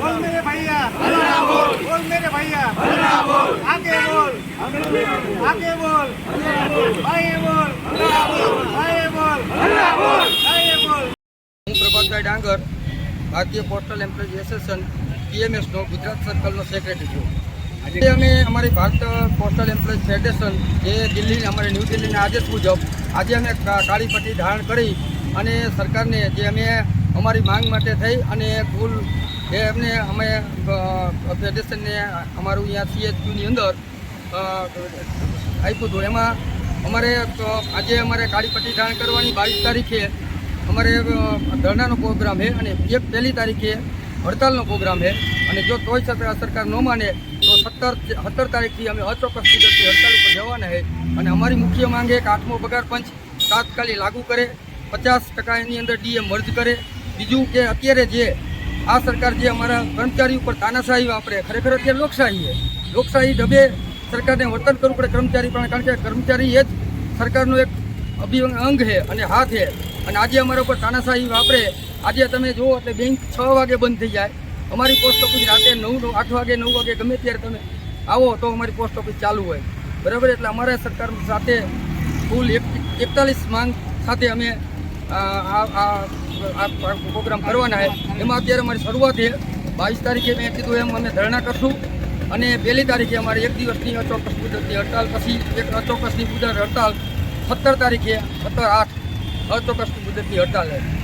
बोल मेरे भैया बोल मेरे भैया आगे बोल आगे बोल आगे बोल आगे बोल आगे बोल હું Prabhatbhai Dangar Bharatiya postal employ association પીએમએસનો Gujarat સર્કલનો સેક્રેટરી છું આજે અમે અમારી ભારત પોસ્ટલ એમ્પ્લોય ફેડરેશન જે દિલ્હી અમારે ન્યૂ દિલ્હીના આદેશ મુજબ આજે અમે કા- કાળી પટ્ટી ધારણ કરી અને સરકારને જે અમે અમારી માંગ માટે થઈ અને કુલ એમને અમે ફેડરેશનને અમારું અહીંયા સીએચયુની અંદર આપ્યું હતું. એમાં અમારે આજે અમારે કાળી પટ્ટી કરવાની બાવીસ તારીખે અમારે ધરણાનો પ્રોગ્રામ છે અને એક પહેલી તારીખે હડતાલનો પ્રોગ્રામ છે. અને જો તોય સરકાર ન માને, તો સત્તર સત્તર તારીખથી અમે અચોક્કસ મુદતથી હડતાલ ઉપર જવાના છે. અને અમારી મુખ્ય માંગ એક આઠમો પગાર પંચ તાત્કાલિક લાગુ કરે, પચાસ ટકા એની અંદર ડીએ મર્જ કરે બીજું કે અત્યારે જે આ સરકાર જે અમારા કર્મચારી ઉપર તાનાશાહી વાપરે, ખરેખર અત્યારે લોકશાહી લોકશાહી ડબે સરકારને વર્તન કરવું પડે કર્મચારી પણ, કારણ કે કર્મચારી એ જ સરકારનો એક અભિ અંગ છે અને હાથ છે. અને આજે અમારા ઉપર તાનાશાહી વાપરે, આજે તમે જુઓ એટલે બેંક છ વાગે બંધ થઈ જાય. અમારી પોસ્ટ ઓફિસ રાતે નવ આઠ વાગે, નવ વાગે ગમે ત્યારે તમે આવો તો અમારી પોસ્ટ ઓફિસ ચાલુ હોય. બરાબર? એટલે અમારા સરકાર સાથે કુલ એક, એકતાલીસ માંગ સાથે અમે આ આ પ્રોગ્રામ કરવાના એમાં અત્યારે અમારી શરૂઆત છે. બાવીસ તારીખે મેં કીધું એમ અમે ધરણા કરશું. અને પહેલી તારીખે અમારે એક દિવસની અચોક્કસ મુદતની હડતાલ પછી એક અચોક્કસની મુદત હડતાલ સત્તર તારીખે, સત્તર આઠ અચોક્કસની મુદતની હડતાલ. છે